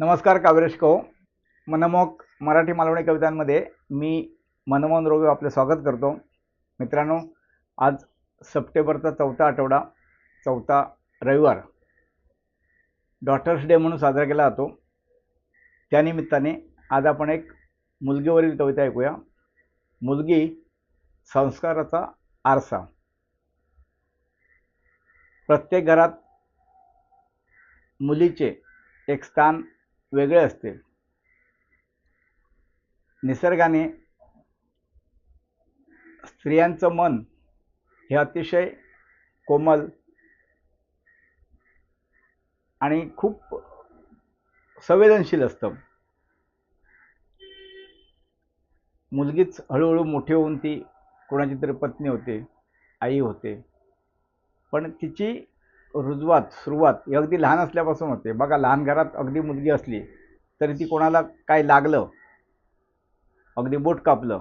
नमस्कार काव्यरेश को मनमोहक मराठी मालवणी कवितांमध्ये मी मनमोहन रोगे आपले स्वागत करतो. मित्रांनो आज सप्टेंबरचा चौथा आठवडा चौथा रविवार डॉटर्स डे म्हणून साजरा केला जातो. त्यानिमित्ताने आज आपण एक मुलगीवरील कविता ऐकूया. मुलगी संस्काराचा आरसा. प्रत्येक घरात मुलीचे एक स्थान वेगळे असते निसर्गाने स्त्रियांचं मन हे अतिशय कोमल आणि खूप संवेदनशील असतं. मुलगीच हळूहळू मोठी होऊन ती कोणाची तरी पत्नी होते आई होते. पण तिची रुजवात सुरुवात ही अगदी लहान असल्यापासून होते. बघा लहान घरात अगदी मुलगी असली तरी ती कोणाला काय लागलं अगदी बोट कापलं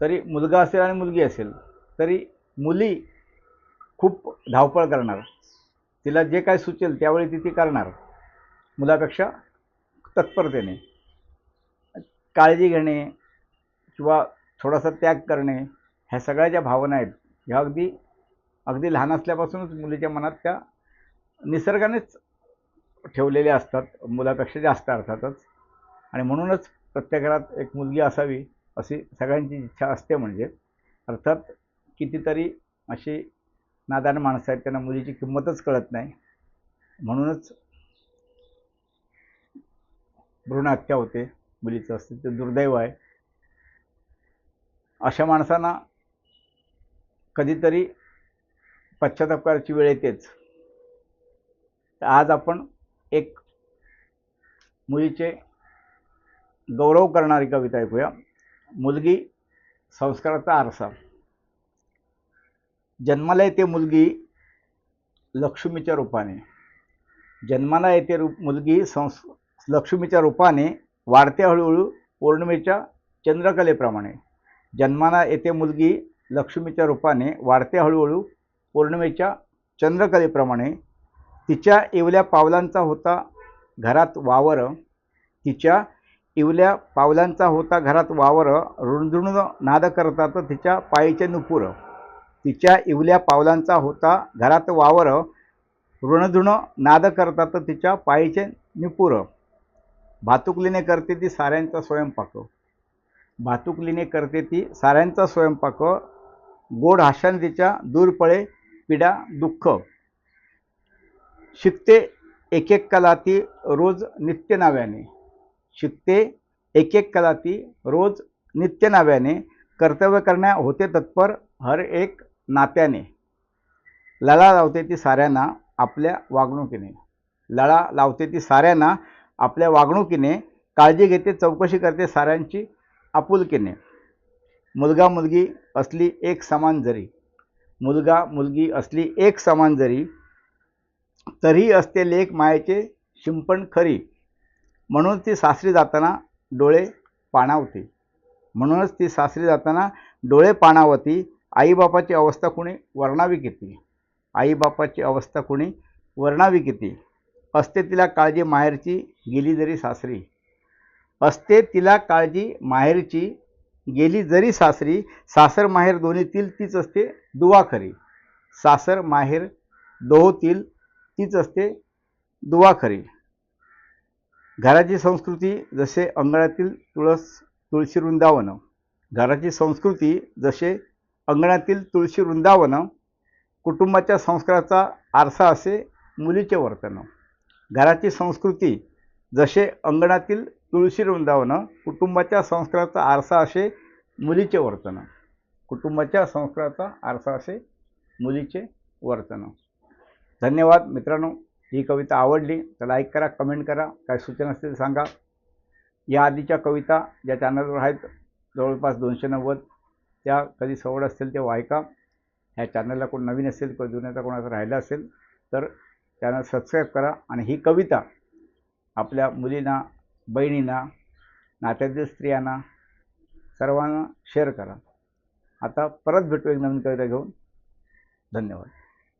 तरी मुलगा असेल आणि मुलगी असेल तरी मुली खूप धावपळ करणार. तिला जे काय सुचेल त्यावेळी ती ती करणार मुलापेक्षा तत्परतेने. काळजी घेणे किंवा थोडासा त्याग करणे ह्या सगळ्या ज्या भावना आहेत ह्या अगदी अगदी लहान असल्यापासूनच मुलीच्या मनात त्या निसर्गानेच ठेवलेल्या असतात. मुलापेक्षा जास्त अर्थातच. आणि म्हणूनच प्रत्येक घरात एक मुलगी असावी अशी सगळ्यांची इच्छा असते म्हणजे. अर्थात कितीतरी अशी नादान माणसं आहेत त्यांना मुलीची किंमतच कळत नाही. म्हणूनच भ्रूण हत्या होते मुलीचं असते ते दुर्दैव आहे. अशा माणसांना कधीतरी पश्चाताप करायची वेळ येतेच. तर आज आपण एक मुलीचे गौरव करणारी कविता ऐकूया. मुलगी संस्काराचा आरसा. जन्माला येते मुलगी लक्ष्मीच्या रूपाने. जन्माला येते रूप मुलगी संस लक्ष्मीच्या रूपाने वाढते हळूहळू पौर्णिमेच्या चंद्रकलेप्रमाणे. जन्माला येते मुलगी लक्ष्मीच्या रूपाने वाढते हळूहळू पौर्णिमेच्या चंद्रकलेप्रमाणे तिच्या इवल्या पावलांचा होता घरात वावर. तिच्या इवल्या पावलांचा होता घरात वावर. रुणझुणून नाद करतात तिच्या पायीचे नुपूर. तिच्या इवल्या पावलांचा होता घरात वावर. ऋणधुण नाद करतात तिच्या पायीचे निपूर. भातुकलीने करते ती साऱ्यांचा स्वयंपाक. भातुकलीने करते ती साऱ्यांचा स्वयंपाक. गोड हास्याने तिच्या दूर पळे पिडा दुःख. शिकते एक एक कला ती रोज नित्य नाव्याने शिकते एक एक कला ती रोज नित्य नाव्याने कर्तव्य करण्या होते तत्पर हर एक नात्याने. लळा लावते ती साऱ्यांना आपल्या वागणुकीने. लळा लावते ती साऱ्यांना आपल्या वागणुकीने. काळजी घेते चौकशी करते साऱ्यांची आपुलकीने. मुलगा मुलगी असली एक समान जरी. मुलगा मुलगी असली एक समान जरी तरी असते लेख मायेचे शिंपण खरी. म्हणून ती सासरी जाताना डोळे पाणावती. म्हणूनच ती सासरी जाताना डोळे पाणावती आईबापाची अवस्था कुणी वर्णावी किती? आईबापाची अवस्था कुणी वर्णावी किती? असते तिला काळजी माहेरची गेली जरी सासरी. असते तिला काळजी माहेरची गेली जरी सासरी सासर माहेर दोन्हीतील तीच असते दुवा खरी. सासर माहेर दोहोतील तीच असते दुवा खरी. घराची संस्कृती जसे अंगणातील तुळस तुळशी वृंदावन. घराची संस्कृती जसे अंगणातील तुळशी वृंदावन कुटुंबाच्या संस्काराचा आरसा असे मुलीचे वर्तन. घराची संस्कृती जसे अंगणातील तुळशी वृंदावन कुटुंबाच्या संस्काराचा आरसा असे मुलीचे वर्तन. कुटुंबाच्या संस्काराचा आरसा असे मुलीचे वर्तन. धन्यवाद मित्रांनो. ही कविता आवडली तर लाईक करा कमेंट करा. काय सूचना असतील सांगा. या आधीच्या कविता ज्या चॅनलवर आहेत जवळपास दोनशे नव्वद. त्या कधी सवड असतील ते ऐका ह्या चॅनलला कोण नवीन असेल किंवा जुन्याचा कोणाचा राहिला असेल तर चॅनल सबस्क्राईब करा. आणि ही कविता आपल्या मुलींना बहिणींना नात्यातील स्त्रियांना सर्वांना शेअर करा. आता परत भेटू एक नवीन कविता घेऊन. धन्यवाद.